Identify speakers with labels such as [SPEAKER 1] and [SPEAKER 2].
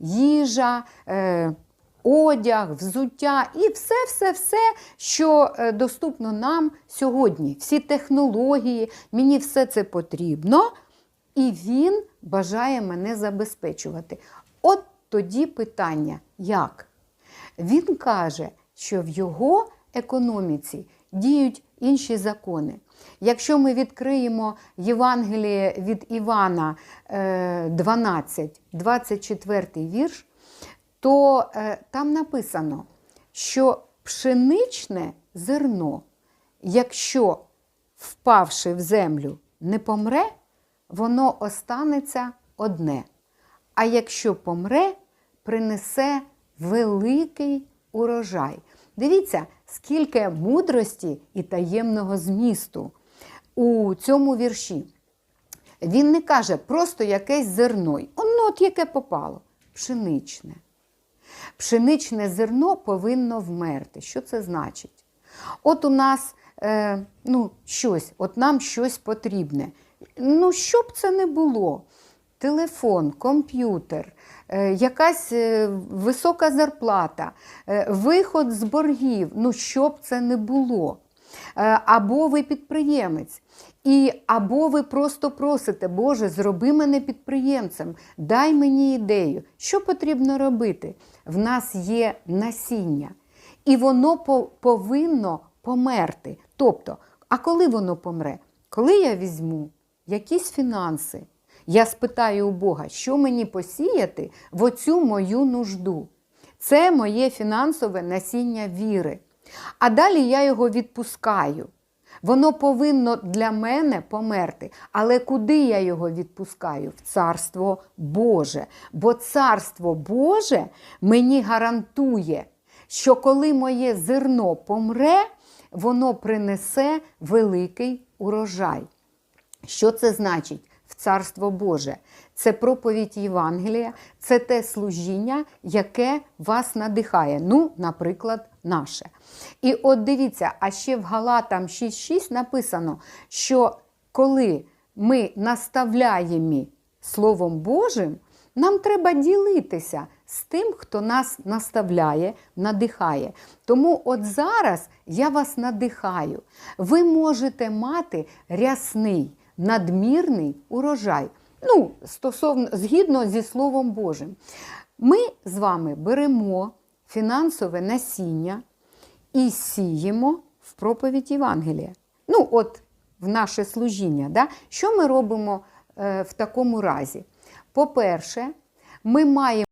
[SPEAKER 1] їжа. Е, Одяг, взуття і все-все-все, що е, доступно нам сьогодні. Всі технології, мені все це потрібно, і він бажає мене забезпечувати. От тоді питання: як? Він каже, що в його економіці діють інші закони. Якщо ми відкриємо Євангеліє від Івана е, 12, 24 вірш, то е, там написано, що пшеничне зерно, якщо впавши в землю, не помре, воно останеться одне. А якщо помре, принесе великий урожай. Дивіться, скільки мудрості і таємного змісту у цьому вірші. Він не каже просто якесь зерно, воно от яке попало, пшеничне. Пшеничне зерно повинно вмерти. Що це значить? От у нас е, ну, щось, от нам щось потрібне. Ну, що б це не було? Телефон, комп'ютер, е, якась е, висока зарплата, е, виход з боргів, ну що б це не було. Або ви підприємець, і або ви просто просите, Боже, зроби мене підприємцем, дай мені ідею. Що потрібно робити? В нас є насіння, і воно по- повинно померти. Тобто, а коли воно помре? Коли я візьму якісь фінанси, я спитаю у Бога, що мені посіяти в оцю мою нужду. Це моє фінансове насіння віри. А далі я його відпускаю. Воно повинно для мене померти. Але куди я його відпускаю? В Царство Боже. Бо Царство Боже мені гарантує, що коли моє зерно помре, воно принесе великий урожай. Що це значить? Царство Боже. Це проповідь Євангелія, це те служіння, яке вас надихає. Ну, наприклад, наше. І от дивіться, а ще в Галатам 6.6 написано, що коли ми наставляємо Словом Божим, нам треба ділитися з тим, хто нас наставляє, надихає. Тому от зараз я вас надихаю. Ви можете мати рясний, надмірний урожай. Ну, стосовно, згідно зі Словом Божим. Ми з вами беремо фінансове насіння і сіємо в проповідь Євангелія. Ну, от в наше служіння. Да? Що ми робимо е, в такому разі? По-перше, ми маємо